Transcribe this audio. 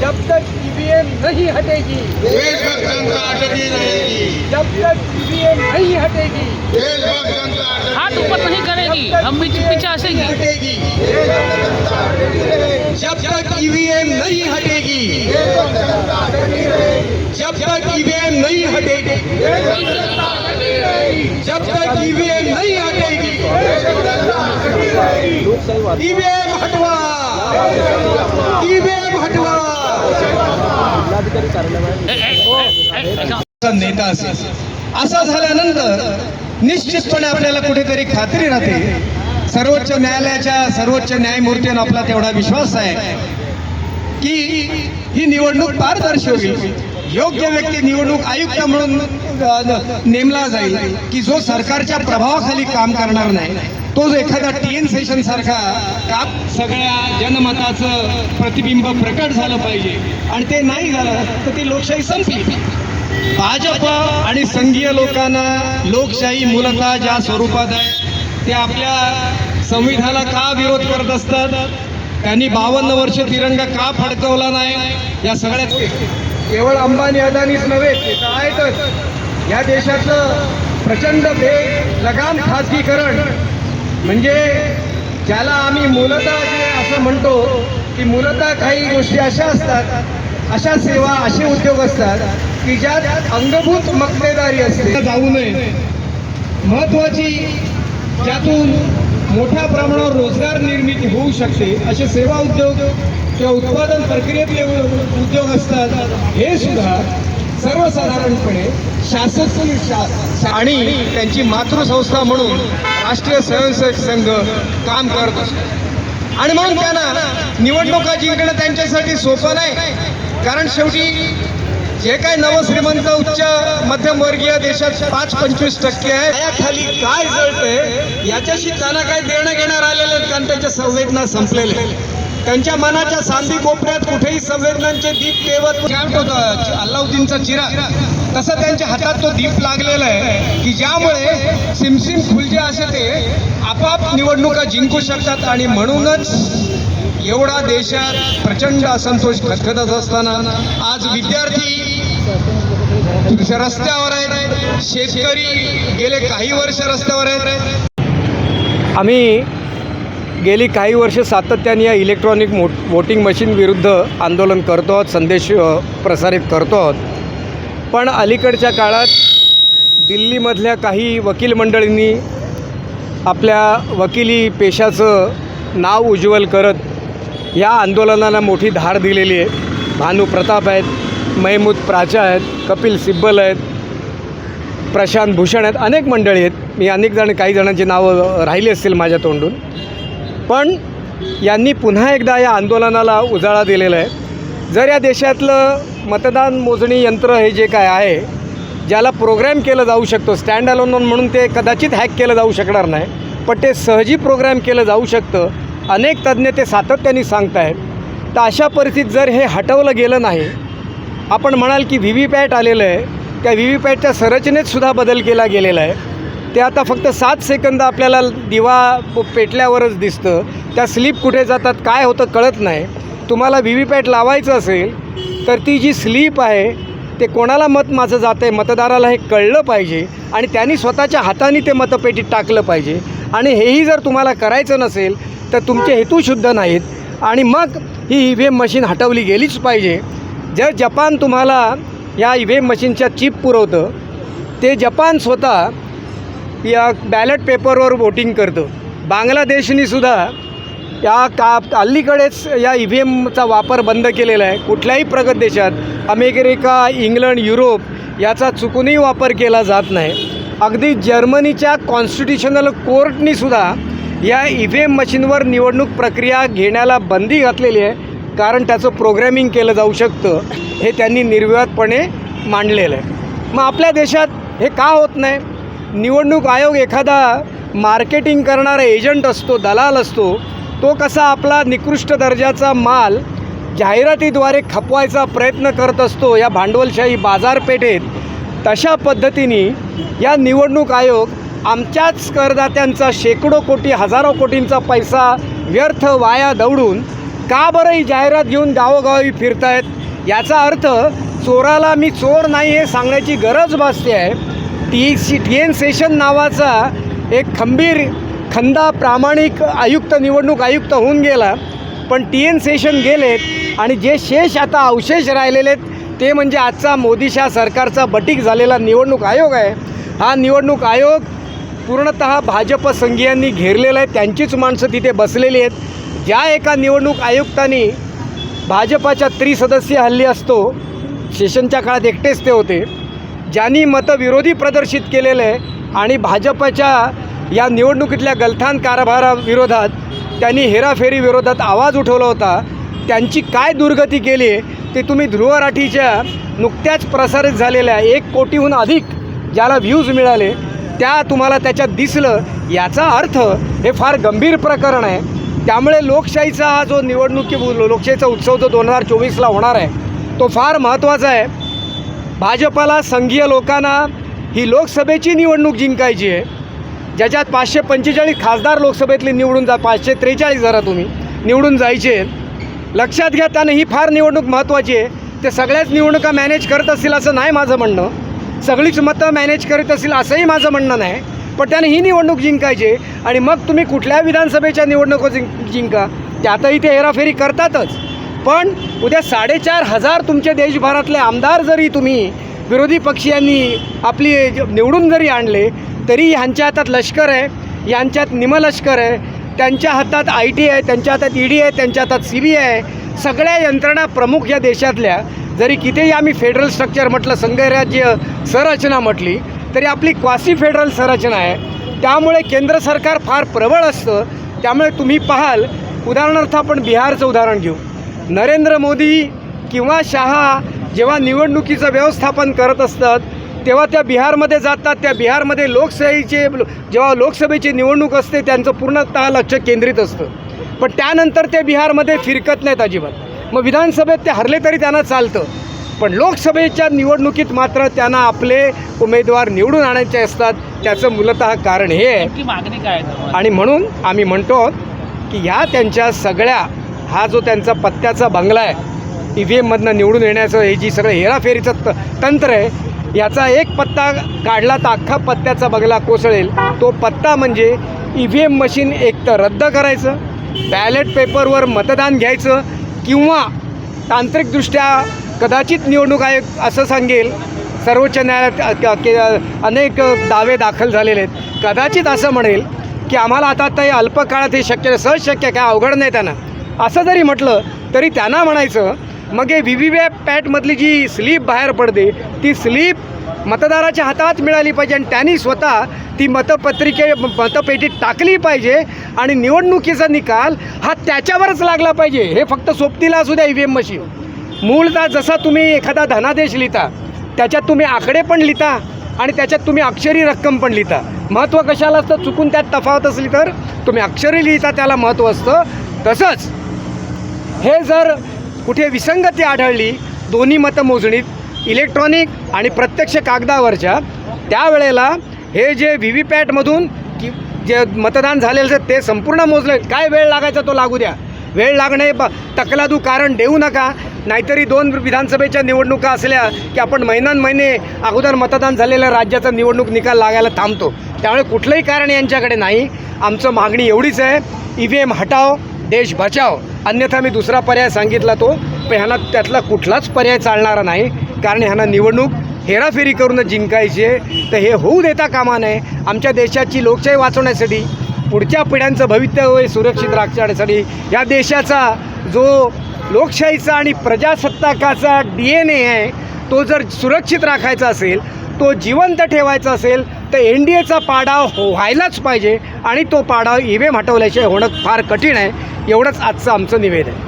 जब तक ईवीएम नहीं हटेगी। देशभक्त जनता अटकी रहेगी जब तक ईवीएम नहीं हटेगी। देशभक्त जनता हाथ ऊपर नहीं करेगी। हम पीछे पीछे हंसेगी हटेगी। जब तक ईवीएम नहीं हटेगी। जब तक ईवीएम नहीं हटेगी। जब तक ईवीएम नहीं हटेगी। ईव्हीएम हटवा! ईव्हीएम हटवा! नेता असेल. असं झाल्यानंतर निश्चितपणे आपल्याला कुठेतरी खात्री राहते. सर्वोच्च न्यायालयाच्या सर्वोच्च न्यायमूर्तीनं आपला तेवढा विश्वास आहे की ही निवडणूक पारदर्शी होईल. योग्य व्यक्ती निवडणूक आयुक्त म्हणून नेमला जाईल की जो सरकारच्या प्रभावाखाली काम करणार नाही तो जो एखादा टी एन सेशन सारखा का सगळ्या जनमताचं प्रतिबिंब प्रकट झालं पाहिजे आणि ते नाही झालं तर ती लोकशाही संपली. भाजप आणि संघीय लोकांना लोकशाही मूलतः ज्या स्वरूपात आहे ते आपल्या संविधानाला का विरोध करत असतात? त्यांनी बावन्न वर्ष तिरंगा का फडकवला नाही? या सगळ्याच केवळ अंबानी अदानीच नव्हे ते तर आहेतच या देशाचं प्रचंड वेग लगाम खाजगीकरण. म्हणजे ज्याला आम्ही मूलतः असं म्हणतो की मूलतः काही गोष्टी अशा असतात अशा सेवा असे उद्योग असतात की ज्यात अंगभूत मक्तेदारी असते. जाऊ नये. महत्वाची ज्यातून मोठ्या प्रमाणावर रोजगार निर्मिती होऊ शकते असे सेवा उद्योग किंवा उत्पादन प्रक्रियेतले उ- उद्योग असतात हे सुद्धा सर्वसाधारणपणे शासकीय शा- आणि त्यांची मातृसंस्था म्हणून राष्ट्रीय स्वयंसेवक संघ काम करत असतो. आणि म्हणून त्यांना निवडणुका जिंकणं त्यांच्यासाठी सोपं नाही. कारण शेवटी जे काय नवश्रीमंत उच्च मध्यमवर्गीय देशात पाच पंचवीस टक्के आहे खाली काय जळतंय याच्याशी त्यांना काय देणं घेणार आलेले कारण त्यांच्या संवेदना संपलेल्या. त्यांच्या मनाच्या सांदी कोपऱ्यात कुठेही संवेदनांचे दीप तेवत होतं अल्लाउद्दीनचा चिरा? तसं त्यांच्या हातात तो दीप लागलेला आहे की ज्यामुळे सिमसिम फुलजे असे ते आपाप निवडणुका जिंकू शकतात आणि म्हणूनच एवढा देशात प्रचंड असंतोष खतखतत असताना आज विद्यार्थी रस्त्यावर आहेत शेतकरी गेले काही वर्ष रस्त्यावर आहेत. आम्ही गेली काही वर्ष सातत्याने या इलेक्ट्रॉनिक मो वोटिंग मशीन विरुद्ध आंदोलन करतो आहोत संदेश प्रसारित करतो आहोत. पण अलीकडच्या काळात दिल्लीमधल्या काही वकील मंडळींनी आपल्या वकिली पेशाचं नाव उज्ज्वल करत या आंदोलनाला मोठी धार दिलेली आहे. भानू प्रताप आहेत महमूद प्राचा आहेत कपिल सिब्बल आहेत प्रशांत भूषण आहेत अनेक मंडळी आहेत. मी अनेक जण काही जणांची नावं राहिली असतील माझ्या तोंडून. पण यांनी पुन्हा एकदा या आंदोलनाला उजाळा दिलेला आहे. जर या देशातलं मतदान मोजणी यंत्र हे जे काय आहे ज्याला प्रोग्रॅम केलं जाऊ शकतो स्टँड अलोन म्हणून ते कदाचित हॅक केलं जाऊ शकणार नाही पण ते सहजी प्रोग्रॅम केलं जाऊ शकतं अनेक तज्ज्ञ ते सातत्याने सांगत आहेत तर अशा परिस्थितीत जर हे हटवलं गेलं नाही आपण म्हणाल की व्ही व्ही पॅट आलेलं आहे त्या व्ही व्ही पॅटच्या संरचनेत सुद्धा बदल केला गेलेला आहे. ते आता फक्त सात सेकंद आपल्याला दिवा पेटल्यावरच दिसतं. त्या स्लीप कुठे जातात काय होतं कळत नाही. तुम्हाला व्ही व्ही पॅट लावायचं असेल तर ती जी स्लीप आहे ते कोणाला मत माझं जातं आहे मतदाराला हे कळलं पाहिजे आणि त्यांनी स्वतःच्या हाताने ते मतपेटीत टाकलं पाहिजे. आणि हेही जर तुम्हाला करायचं नसेल तर तुमचे हेतू शुद्ध नाहीत. आणि मग ही ई व्ही एम मशीन हटवली गेलीच पाहिजे. जर जपान तुम्हाला या ई व्ही एम मशीनच्या चिप पुरवतं ते जपान स्वतः या बॅलेट पेपरवर वोटिंग करतं. बांगलादेशनीसुद्धा या का अलीकडेच या ई व्ही एमचा वापर बंद केलेला आहे. कुठल्याही प्रगत देशात अमेरिका इंग्लंड युरोप याचा चुकूनही वापर केला जात नाही. अगदी जर्मनीच्या कॉन्स्टिट्युशनल कोर्टनीसुद्धा या ई व्ही एम मशीनवर निवडणूक प्रक्रिया घेण्याला बंदी घातलेली आहे. कारण त्याचं प्रोग्रॅमिंग केलं जाऊ शकतं हे त्यांनी निर्विवादपणे मांडलेलं आहे. मग आपल्या देशात हे का होत नाही? निवडणूक आयोग एखादा मार्केटिंग करणारा एजंट असतो दलाल असतो तो कसा आपला निकृष्ट दर्जाचा माल जाहिरातीद्वारे खपवायचा प्रयत्न करत असतो या भांडवलशाही बाजारपेठेत तशा पद्धतीने या निवडणूक आयोग आमच्याच करदात्यांचा शेकडो कोटी हजारो कोटींचा पैसा व्यर्थ वाया दवडून का बरं ही जाहिरात घेऊन गावोगावी फिरतायत? याचा अर्थ चोराला मी चोर नाही हे सांगण्याची गरज भासते आहे. T C T N session नावाचा एक खंबीर खंदा प्रामाणिक आयुक्त निवडणूक आयुक्त होऊन गेला. पण टी एन सेशन गेलेत आणि जे शेष आता अवशेष राहिलेले आहेत ते म्हणजे आजचा मोदीशाह सरकारचा बटीक झालेला निवडणूक आयोग आहे. हा निवडणूक आयोग पूर्णत भाजप संघीयांनी घेरलेला आहे. त्यांचीच माणसं तिथे बसलेली आहेत. ज्या एका निवडणूक आयुक्तांनी भाजपाच्या त्रिसदस्यीय हल्ली असतो सेशनच्या काळात एकटेच ते होते. ज्यांनी मतविरोधी प्रदर्शित केलेलं आहे आणि भाजपच्या या निवडणुकीतल्या गलथान कारभाराविरोधात त्यांनी हेराफेरी विरोधात आवाज उठवला होता त्यांची काय दुर्गती केली आहे ते तुम्ही ध्रुवराठीच्या नुकत्याच प्रसारित झालेल्या एक कोटीहून अधिक ज्याला व्ह्यूज मिळाले त्या तुम्हाला त्याच्यात दिसलं याचा अर्थ हे फार गंभीर प्रकरण आहे. त्यामुळे लोकशाहीचा हा जो निवडणुकी लोकशाहीचा उत्सव जो दोन हजार चोवीसला होणार आहे तो फार महत्त्वाचा आहे. भाजपाला संघीय लोकांना ही लोकसभेची निवडणूक जिंकायची आहे. ज्याच्यात पाचशे पंचेचाळीस खासदार लोकसभेतले निवडून जा पाचशे त्रेचाळीस जरा तुम्ही निवडून जायचे लक्षात घ्या त्यानं ही फार निवडणूक महत्त्वाची आहे. ते सगळ्याच निवडणुका मॅनेज करत असतील असं नाही माझं म्हणणं. सगळीच मतं मॅनेज करत असतील असंही माझं म्हणणं नाही. पण त्याने ही निवडणूक जिंकायची आणि मग तुम्ही कुठल्या विधानसभेच्या निवडणुका जिंक जिंका? त्यातही ते हेराफेरी करतातच. पण उद्या साडेचार हजार तुमचे देशभरातले आमदार जरी तुम्ही विरोधी पक्षीयांनी आपली निवडून जरी आणले तरी ह्यांच्या हातात लष्कर आहे यांच्यात निमलष्कर आहे त्यांच्या हातात आय टी आहे त्यांच्या हातात ई डी आहे त्यांच्या हातात सी बी आय सगळ्या यंत्रणा प्रमुख या देशातल्या जरी कितीही आम्ही फेडरल स्ट्रक्चर म्हटलं संघराज्य संरचना म्हटली तरी आपली क्वासी फेडरल संरचना आहे. त्यामुळे केंद्र सरकार फार प्रबळ असतं. त्यामुळे तुम्ही पाहाल. उदाहरणार्थ आपण बिहारचं उदाहरण घेऊ. नरेंद्र मोदी किंवा शहा जेव्हा निवडणुकीचं व्यवस्थापन करत असतात तेव्हा त्या बिहारमध्ये जातात त्या बिहारमध्ये लोकशाहीचे जेव्हा लोकसभेची निवडणूक असते त्यांचं पूर्णतः लक्ष केंद्रित असतं. पण त्यानंतर ते बिहारमध्ये फिरकत नाहीत अजिबात. मग विधानसभेत ते हरले तरी त्यांना चालतं. पण लोकसभेच्या निवडणुकीत मात्र त्यांना आपले उमेदवार निवडून आणायचे असतात त्याचं मूलतः कारण हे आहे. मागणी काय? आणि म्हणून आम्ही म्हणतो की ह्या त्यांच्या सगळ्या हा जो त्यांचा पत्त्याचा बंगला आहे ई व्ही एममधनं निवडून येण्याचं हे जी सगळं हेराफेरीचं त तंत्र आहे याचा एक पत्ता काढला तर अख्खा पत्त्याचा बंगला कोसळेल. तो पत्ता म्हणजे ई व्ही एम मशीन एक तर रद्द करायचं बॅलेट पेपरवर मतदान घ्यायचं किंवा तांत्रिकदृष्ट्या कदाचित निवडणूक आयोग असं सांगेल सर्वोच्च न्यायालयात के- अनेक दावे दाखल झालेले आहेत. कदाचित असं म्हणेल की आम्हाला आता ते अल्पकाळात हे शक्य सहज शक्य आहे, काय अवघड नाही त्यांना. असं जरी म्हटलं तरी त्यांना म्हणायचं मग हे व्ही व्ही पॅटमधली जी स्लीप बाहेर पडते ती स्लीप मतदाराच्या हातात मिळाली पाहिजे आणि त्यांनी स्वतः ती मतपत्रिके मतपेटीत टाकली पाहिजे आणि निवडणुकीचा निकाल हा त्याच्यावरच लागला पाहिजे. हे फक्त सोबतीला असू द्या ई व्ही एम मशीन. मूळतः जसा तुम्ही एखादा धनादेश लिहिता त्याच्यात तुम्ही आकडे पण लिहिता आणि त्याच्यात तुम्ही अक्षरी रक्कम पण लिहिता. महत्त्व कशाला असतं? चुकून त्यात तफावत असली तर तुम्ही अक्षरी लिहिता त्याला महत्त्व असतं. तसंच हे जर कुठे विसंगती आढळली दोन्ही मतमोजणीत इलेक्ट्रॉनिक आणि प्रत्यक्ष कागदावरच्या त्यावेळेला हे जे व्ही व्ही पॅटमधून की जे मतदान झालेलं आहे ते संपूर्ण मोजले. काय वेळ लागायचा तो लागू द्या. वेळ लागणे ब तकलादू कारण देऊ नका. नाहीतरी दोन विधानसभेच्या निवडणुका असल्या की आपण महिन्यान महिने अगोदर मतदान झालेल्या राज्याचा निवडणूक निकाल लागायला थांबतो. त्यामुळे कुठलंही कारण यांच्याकडे नाही. आमचं मागणी एवढीच आहे. ई व्ही एम हटाव देश बचाव. अन्यथा मी दुसरा पर्याय सांगितला तो पण ह्यांना त्यातला कुठलाच पर्याय चालणारा नाही. कारण ह्यांना निवडणूक हेराफेरी करूनच जिंकायची आहे. तर हे होऊ देता कामा नये. आमच्या देशाची लोकशाही वाचवण्यासाठी पुढच्या पिढ्यांचं भवितव्य सुरक्षित राखण्यासाठी या देशाचा जो लोकशाहीचा आणि प्रजासत्ताकाचा डी एन ए आहे तो जर सुरक्षित राखायचा असेल तो जिवंत ठेवायचा असेल तर एन डी एचा पाडाव व्हायलाच पाहिजे. आणि तो पाडाव ई व्ही एम हटवल्याशिवाय होणं फार कठीण आहे. एवढंच आजचं आमचं निवेदन. आहे